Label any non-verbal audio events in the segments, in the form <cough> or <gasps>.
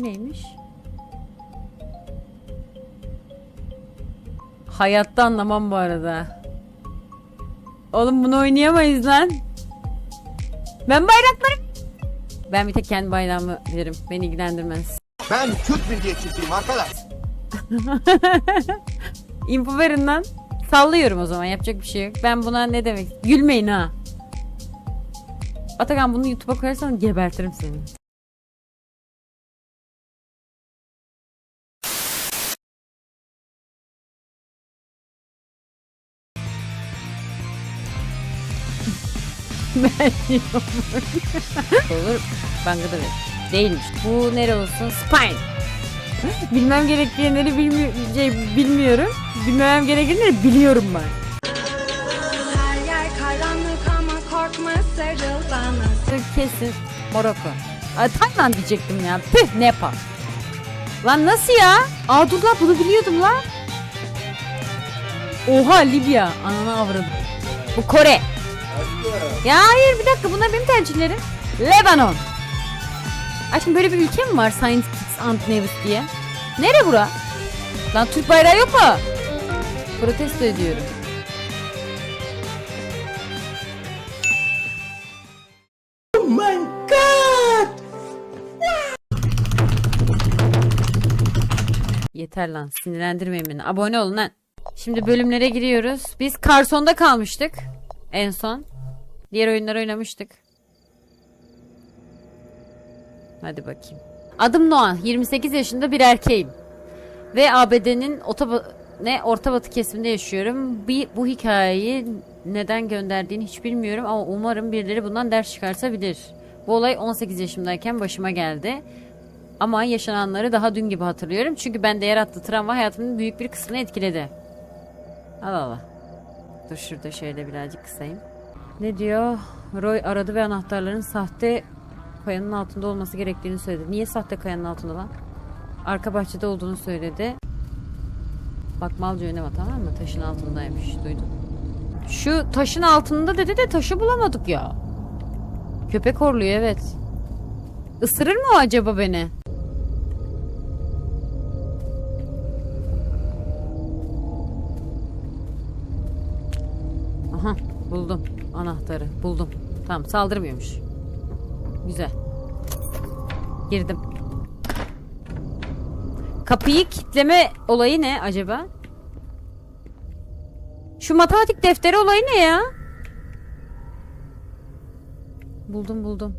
Bu neymiş? Hayatta anlamam bu arada. Oğlum bunu oynayamayız lan. Ben bayrakları... Ben bir tek kendi bayrağımı bilirim. Beni ilgilendirmez. Ben Türk milliyetçisiyim arkadaş. <laughs> Info verin lan. Sallıyorum o zaman yapacak bir şey yok. Ben buna ne demek? Gülmeyin ha. Atakan bunu YouTube'a koyarsan gebertirim seni. Ben. Olur. Bangladeş. Değilmiş. Bu nere olsun? Spine. <laughs> Bilmem gerekenleri bilmi şey, bilmiyorum. Bilmemem gerekenleri biliyorum ben. Her yer karanlık ama korkma sarıl bana. Kesin Moroko. Aa, Tayland diyecektim ya. Püh Nepal. Lan nasıl ya? Aa dur lan bunu biliyordum lan. Oha Libya. Ananı avradım. Bu Kore. Ya hayır bir dakika bunlar benim tercihlerim. Lebanon. Aşkım böyle bir ülke mi var Science Kids and Nevis diye? Nere bura? Lan Türk bayrağı yok mu? Protesto ediyorum. Yeter lan sinirlendirmeyin beni. Abone olun lan. Şimdi bölümlere giriyoruz. Biz Carson'da kalmıştık. En son. Diğer oyunları oynamıştık. Hadi bakayım. Adım Noah. 28 yaşında bir erkeğim. Ve ABD'nin ne Orta Batı kesiminde yaşıyorum. Bir, bu hikayeyi neden gönderdiğini hiç bilmiyorum ama umarım birileri bundan ders çıkartabilir. Bu olay 18 yaşımdayken başıma geldi. Ama yaşananları daha dün gibi hatırlıyorum. Çünkü bende yarattığı travma hayatımın büyük bir kısmını etkiledi. Allah Allah. Dur şurada şöyle birazcık kısayım. Ne diyor? Roy aradı ve anahtarların sahte kayanın altında olması gerektiğini söyledi. Niye sahte kayanın altında lan? Arka bahçede olduğunu söyledi. Bak malca oynama tamam mı? Taşın altındaymış. Duydum. Şu taşın altında dedi de taşı bulamadık ya. Köpek horluyor evet. Isırır mı o acaba beni? Anahtarı buldum. Tamam saldırmıyormuş. Güzel. Girdim. Kapıyı kitleme olayı ne acaba? Şu matematik defteri olayı ne ya? Buldum buldum.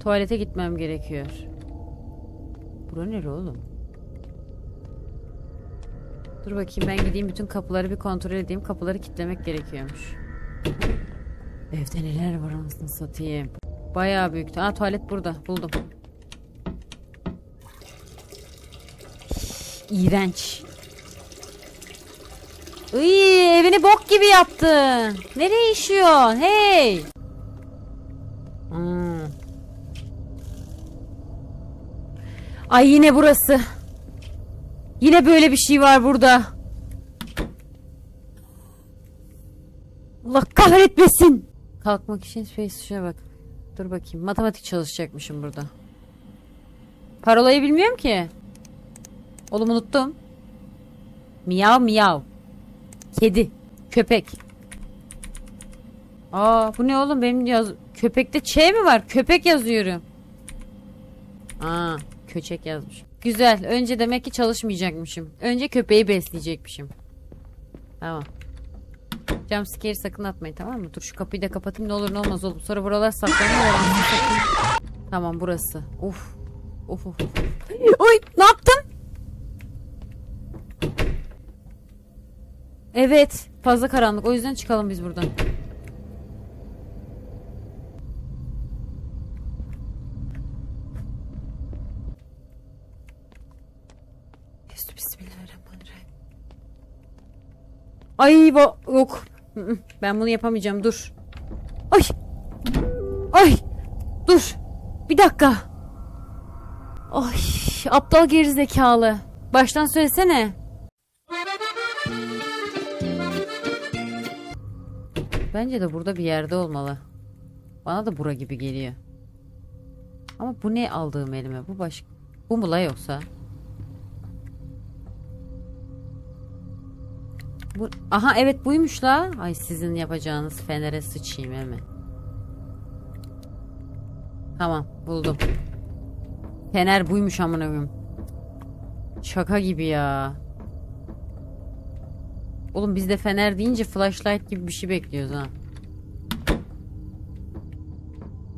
Tuvalete gitmem gerekiyor. Bura nere oğlum? Dur bakayım ben gideyim bütün kapıları bir kontrol edeyim. Kapıları kilitlemek gerekiyormuş. Evde neler var anasını satayım. Bayağı büyük. Aa tuvalet burada. Buldum. İğrenç. Iy, evini bok gibi yaptın. Nereye işiyorsun? Hey. Hmm. Ay yine burası. Yine böyle bir şey var burada. Allah kahretmesin. Kalkmak için space tuşuna bak. Dur bakayım. Matematik çalışacakmışım burada. Parolayı bilmiyorum ki. Oğlum unuttum. Miyav miyav. Kedi. Köpek. Aa bu ne oğlum benim yaz köpekte Ç mi var? Köpek yazıyorum. Aa köçek yazmış. Güzel. Önce demek ki çalışmayacakmışım. Önce köpeği besleyecekmişim. Tamam. Cam sikeri sakın atmayın tamam mı? Dur şu kapıyı da kapatayım ne olur ne olmaz oğlum. Sonra buralar saklanıyor. tamam burası. Uf. Uf uf. Oy ne yaptım? Evet. Fazla karanlık. O yüzden çıkalım biz buradan. Bismillahirrahmanirrahim. Ay bu yok. Ben bunu yapamayacağım. Dur. Ay. Ay. Dur. Bir dakika. Ay aptal gerizekalı. Baştan söylesene. Bence de burada bir yerde olmalı. Bana da bura gibi geliyor. Ama bu ne aldığım elime? Bu baş... Bu mu la yoksa? Bu... Aha evet buymuş la. Ay sizin yapacağınız fenere sıçayım hemen. Tamam buldum. Fener buymuş amına koyayım. Şaka gibi ya. Oğlum biz de fener deyince flashlight gibi bir şey bekliyoruz ha.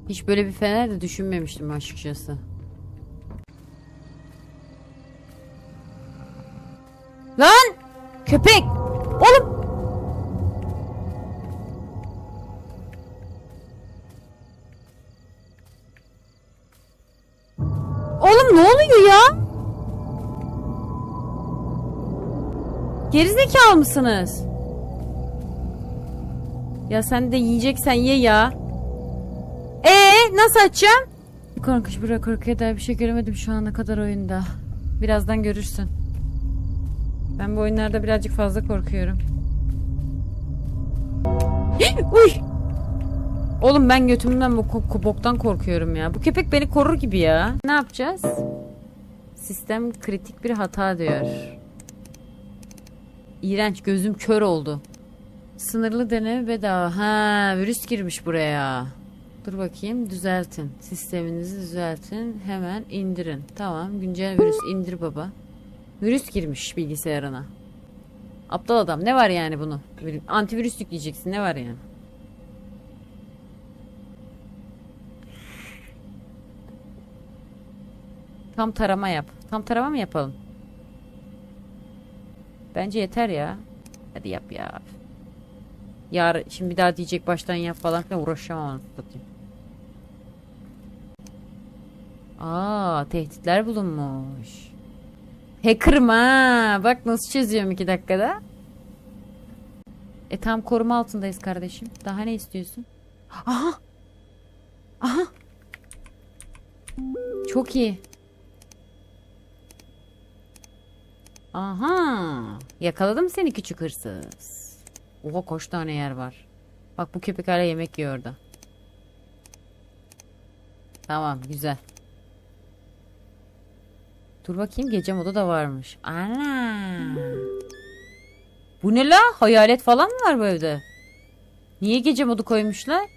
Hiç böyle bir fener de düşünmemiştim açıkçası. Lan! Köpek! Gerizekalı mısınız? Ya sen de yiyeceksen ye ya. Ee nasıl açacağım? Korkunç bir korkuya dair bir şey göremedim şu ana kadar oyunda. Birazdan görürsün. Ben bu oyunlarda birazcık fazla korkuyorum. <gasps> Uy! Oğlum ben götümden bu boktan korkuyorum ya. Bu köpek beni korur gibi ya. Ne yapacağız? Sistem kritik bir hata diyor. İğrenç gözüm kör oldu. Sınırlı deneme bedava. Ha virüs girmiş buraya. Dur bakayım düzeltin. Sisteminizi düzeltin. Hemen indirin. Tamam güncel virüs indir baba. Virüs girmiş bilgisayarına. Aptal adam ne var yani bunu? Antivirüs yükleyeceksin ne var yani? Tam tarama yap. Tam tarama mı yapalım? Bence yeter ya. Hadi yap ya. Yar şimdi bir daha diyecek baştan yap falan filan uğraşamam satayım. Aa tehditler bulunmuş. Hacker'ım ha. Bak nasıl çözüyorum iki dakikada. E tam koruma altındayız kardeşim. Daha ne istiyorsun? Aha. Aha. Çok iyi. Aha. Yakaladım seni küçük hırsız. Oha koş tane yer var. Bak bu köpek hala yemek yiyor. Tamam güzel. Dur bakayım gece modu da varmış. Ana. Bu ne la? Hayalet falan mı var bu evde? Niye gece modu koymuşlar?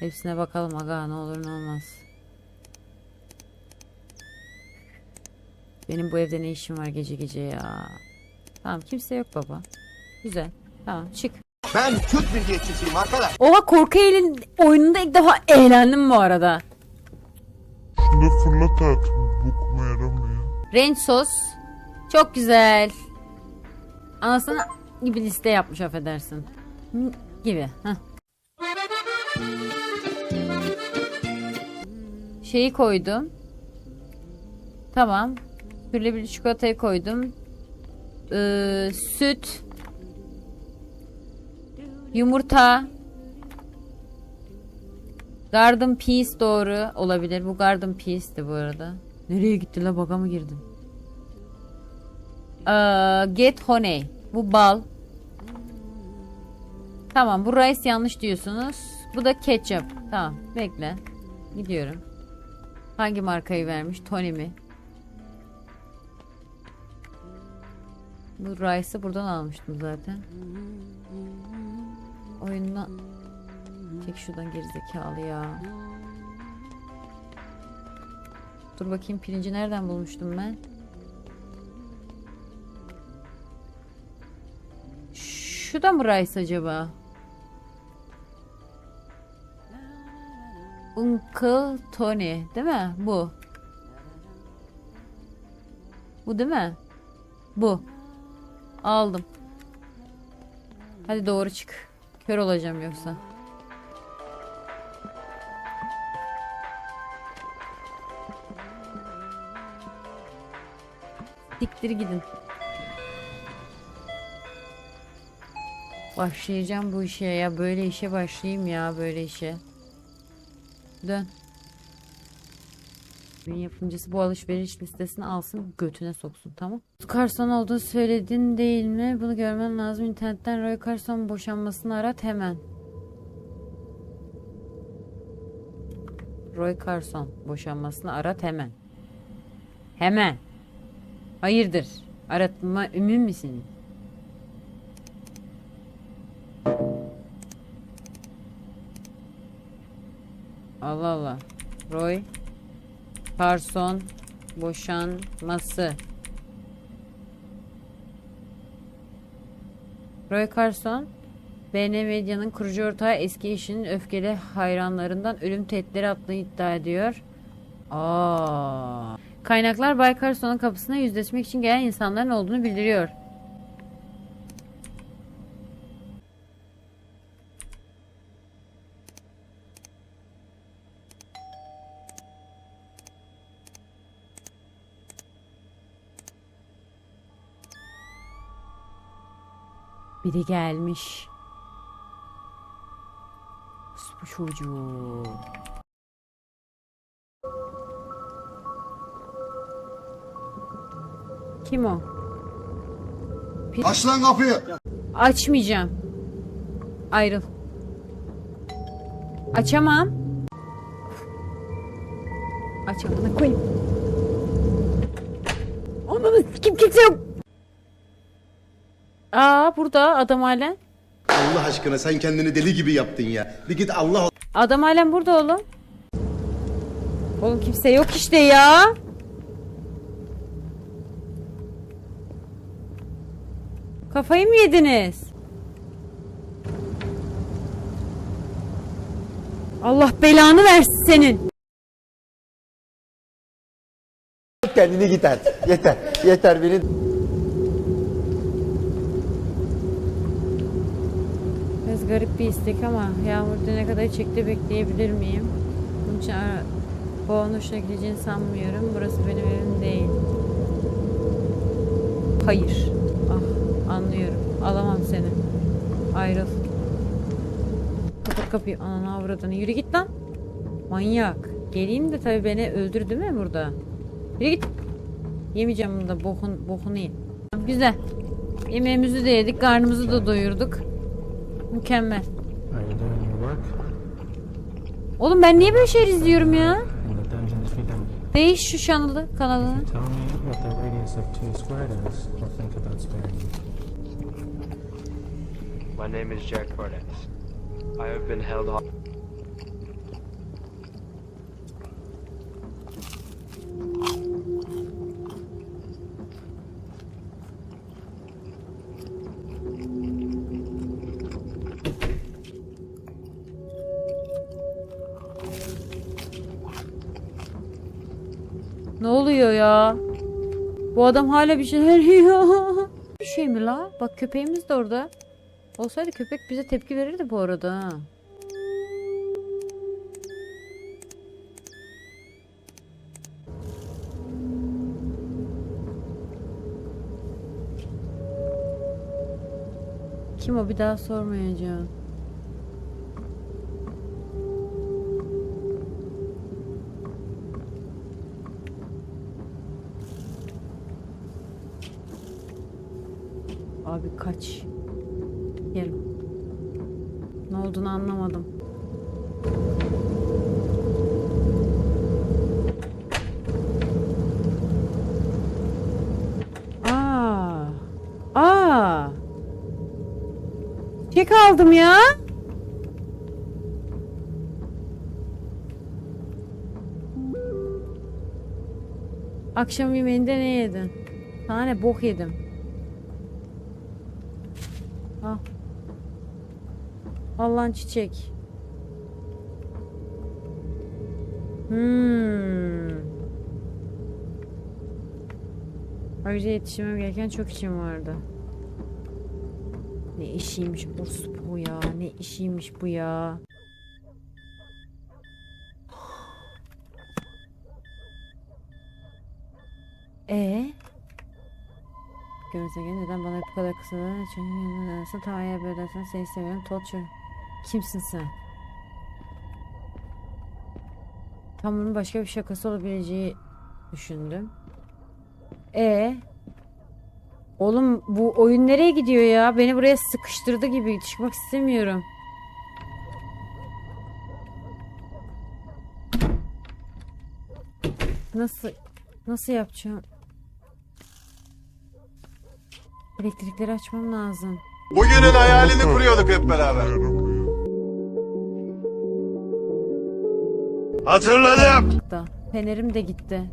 Hepsine bakalım aga ne olur ne olmaz. Benim bu evde ne işim var gece gece ya. Tamam kimse yok baba. Güzel. Tamam çık. Ben Türk milliyetçisiyim arkadaş. Oha korku elin oyununda ilk defa eğlendim bu arada. Şunu fırlat artık. Bokuma yaramıyor. Ranch sos. Çok güzel. Anasını gibi liste yapmış affedersin. Gibi. Heh. Şeyi koydum. Tamam. Sürülebilir çikolatayı koydum. Ee, süt. Yumurta. Garden peas doğru olabilir. Bu garden peas'ti bu arada. Nereye gitti la baga mı girdin? Ee, get honey. Bu bal. Tamam bu rice yanlış diyorsunuz. Bu da ketchup. Tamam bekle. Gidiyorum. Hangi markayı vermiş? Tony mi? Bu rice'ı buradan almıştım zaten. Oyundan Çek şuradan gerizekalı ya. Dur bakayım pirinci nereden bulmuştum ben? Şu da mı rice acaba? Uncle Tony değil mi? Bu. Bu değil mi? Bu. Aldım. Hadi doğru çık. Kör olacağım yoksa. Diktir gidin. Başlayacağım bu işe ya. Böyle işe başlayayım ya böyle işe. Dön. Oyun yapımcısı bu alışveriş listesini alsın götüne soksun tamam. Carson olduğunu söyledin değil mi? Bunu görmen lazım. İnternetten Roy Carson boşanmasını arat hemen. Roy Carson boşanmasını arat hemen. Hemen. Hayırdır? Aratma emin misin? Allah Allah. Roy Carson boşanması. Roy Carson BN Medya'nın kurucu ortağı eski eşinin öfkeli hayranlarından ölüm tehditleri attığını iddia ediyor. Aa. Kaynaklar Bay Carson'un kapısına yüzleşmek için gelen insanların olduğunu bildiriyor. Biri gelmiş. Bu çocuğu. Kim o? Aç lan kapıyı. Açmayacağım. Ayrıl. Açamam. Aç amına koyayım. Ananı kim kimse yok. Aa burada adam halen. Allah aşkına sen kendini deli gibi yaptın ya. Bir git Allah Adam halen burada oğlum. Oğlum kimse yok işte ya. Kafayı mı yediniz? Allah belanı versin senin. kendini git artık. Yeter. Yeter beni. Garip bir istek ama yağmur ne kadar çekti bekleyebilir miyim? Bunun için onun hoşuna gideceğini sanmıyorum. Burası benim evim değil. Hayır. Ah anlıyorum. Alamam seni. Ayrıl. Kapat kapıyı. Ananı avradını. Yürü git lan. Manyak. Geleyim de tabii beni öldürdü mü burada? Yürü git. Yemeyeceğim bunu da bokun, bokunu ye. Güzel. Yemeğimizi de yedik. Karnımızı da doyurduk. Mükemmel. Are you doing your work? Oğlum ben niye böyle şeyler izliyorum ya? Değiş şu kanalı, kanalını. My name is Jack Cordes. I have been held ho- oluyor ya? Bu adam hala bir şeyler yiyor. <laughs> bir şey mi la? Bak köpeğimiz de orada. Olsaydı köpek bize tepki verirdi bu arada. Kim o bir daha sormayacağım. Abi kaç. Gel. Ne olduğunu anlamadım. Aa. Aa. Çek aldım ya. Akşam yemeğinde ne yedin? Sana ne bok yedim. Al lan çiçek. Hmm. Ayrıca yetişmem gereken çok işim vardı. Ne işiymiş bu ya? Ne işiymiş bu ya? E Gözegen neden bana bu kadar kısa çünkü tamam ya böyle dersen seni seviyorum Tolçur kimsin sen tam bunun başka bir şakası olabileceği düşündüm e oğlum bu oyun nereye gidiyor ya beni buraya sıkıştırdı gibi çıkmak istemiyorum Nasıl nasıl yapacağım? Elektrikleri açmam lazım. Bugünün hayalini kuruyorduk hep beraber. Hatırladım. Fenerim de gitti.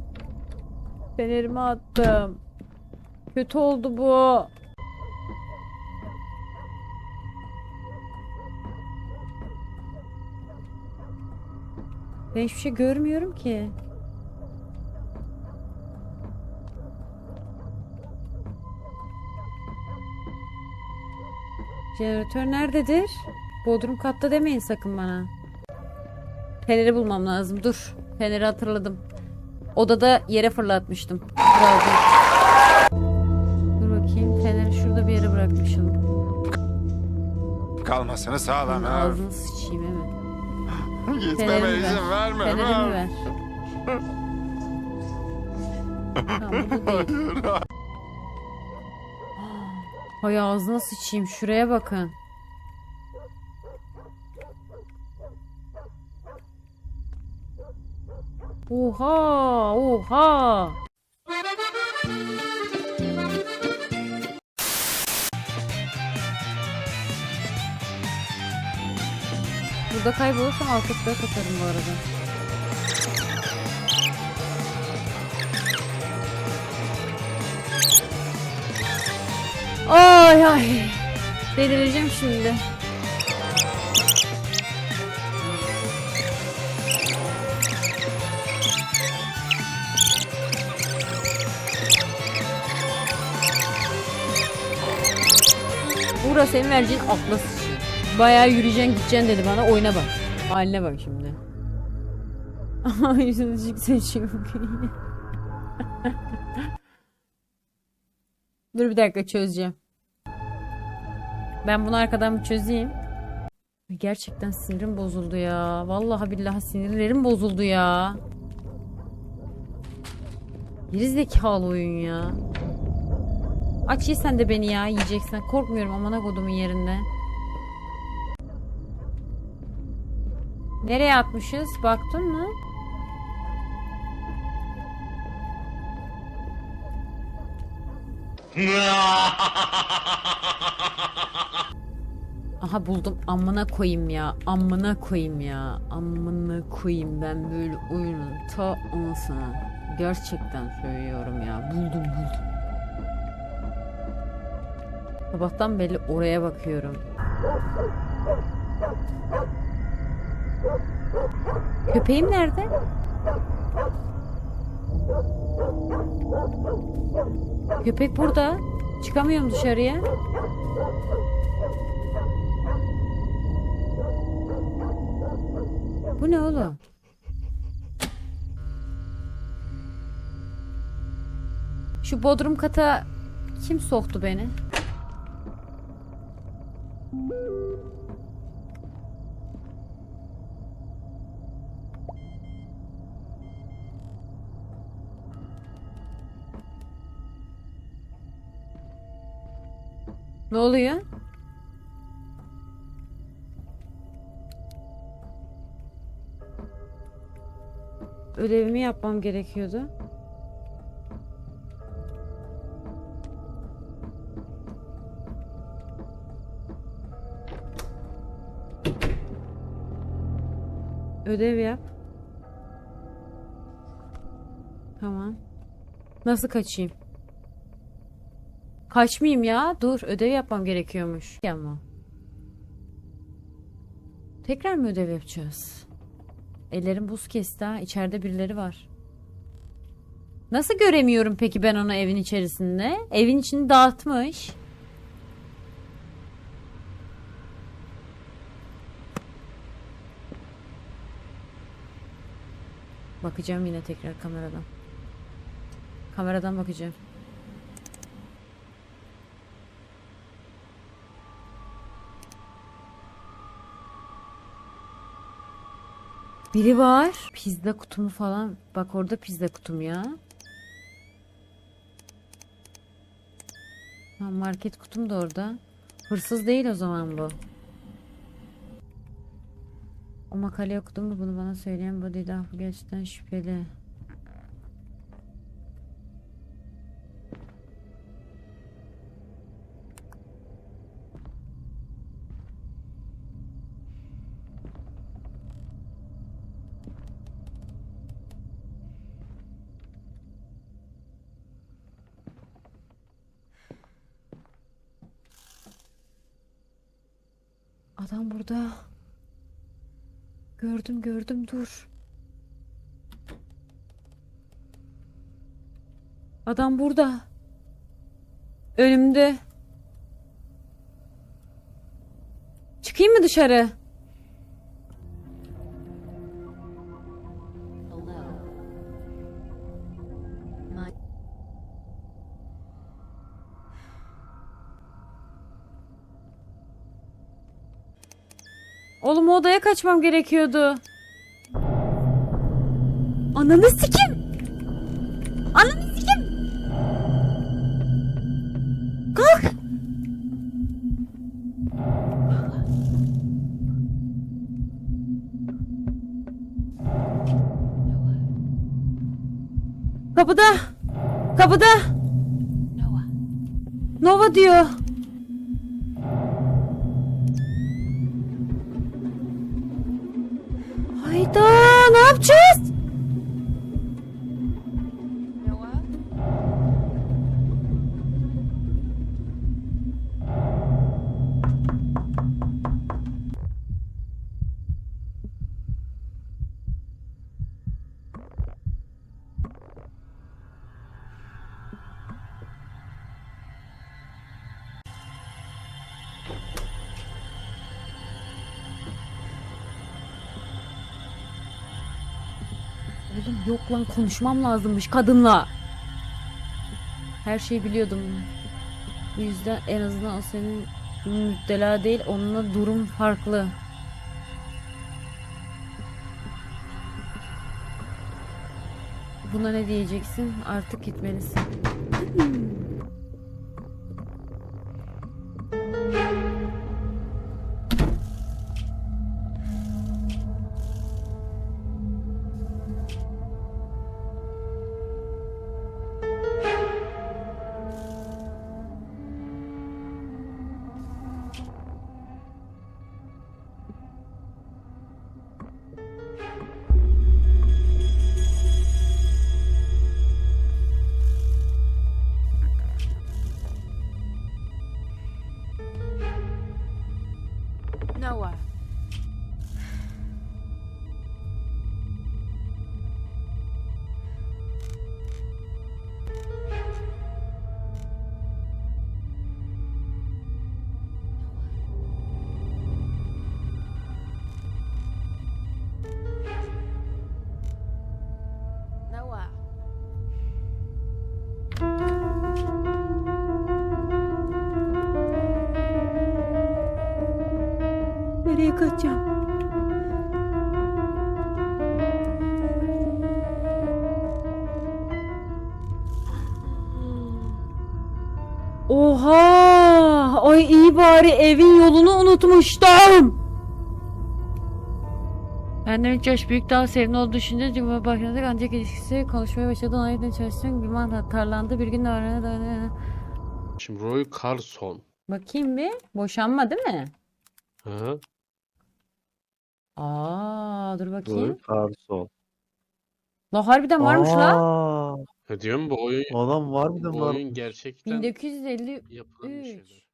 Fenerimi attım. Kötü oldu bu. Ben hiçbir şey görmüyorum ki. Jeneratör nerededir? Bodrum katta demeyin sakın bana. Feneri bulmam lazım. Dur. Feneri hatırladım. Odada yere fırlatmıştım. Bravo. Dur bakayım. Feneri şurada bir yere bırakmışım. Kalmasını sağlama. Ağzını sıçayım hemen. <laughs> Gitmeme Fenerimi ver. izin verme. Fenerimi ver. tamam değil. Hay ağzına sıçayım. Şuraya bakın. Oha! Oha! Burada kaybolursam alt F4 atarım bu arada. Ay ay. Delireceğim şimdi. Burası senin vereceğin atlas. Bayağı yürüyeceksin gideceksin dedi bana oyuna bak. Haline bak şimdi. <laughs> Yüzünü çık seçiyor. <laughs> Dur bir dakika çözeceğim. Ben bunu arkadan bir çözeyim. Gerçekten sinirim bozuldu ya. Vallahi billahi sinirlerim bozuldu ya. Geri zekalı oyun ya. Aç ye sen de beni ya yiyeceksen. Korkmuyorum amına kodumun yerinde. Nereye atmışız? Baktın mı? Aha buldum. Amına koyayım ya. Amına koyayım ya. Amına koyayım ben böyle oyunun ta anasını. Gerçekten söylüyorum ya. Buldum buldum. Sabahtan beri oraya bakıyorum. Köpeğim nerede? Köpek burada. Çıkamıyorum dışarıya. Bu ne oğlum? Şu bodrum kata kim soktu beni? Ne oluyor? Ödevimi yapmam gerekiyordu. Ödev yap. Tamam. Nasıl kaçayım? Kaçmayayım ya. Dur, ödev yapmam gerekiyormuş. Ama. Tekrar mı ödev yapacağız? Ellerim buz kesti ha. İçeride birileri var. Nasıl göremiyorum peki ben onu evin içerisinde? Evin içini dağıtmış. Bakacağım yine tekrar kameradan. Kameradan bakacağım. Biri var. Pizza kutumu falan. Bak orada pizza kutum ya. Ha, market kutum da orada. Hırsız değil o zaman bu. O makale okudum da bunu bana söyleyen bu dedi. Ah, gerçekten şüpheli. Adam burada. Gördüm gördüm dur. Adam burada. Önümde. Çıkayım mı dışarı? Kaçmam gerekiyordu. Ananı sikim. Ananı sikim. Kalk. Kapıda. Kapıda. Nova diyor. Yapacağız? Oğlum yok lan konuşmam lazımmış kadınla. Her şeyi biliyordum. Bu yüzden en azından o senin müptela değil onunla durum farklı. Buna ne diyeceksin? Artık gitmelisin. Nereye kaçacağım? Oha! Ay iyi bari evin yolunu unutmuştum. Benden 3 yaş büyük daha sevimli olduğu düşünce Cumhurbaşkanı ancak ilişkisi konuşmaya başladı. Ona yeniden çalıştım. Bir man tarlandı. Bir gün de öğrenedi. Şimdi Roy Carlson. Bakayım bir. Boşanma değil mi? Hı? Aa, dur bakayım. Carlson. La harbiden varmış la. Aa, Ne diyorum bu oyun Adam var bu var. oyun gerçekten 1950 yapılan bir Üç. şeyler.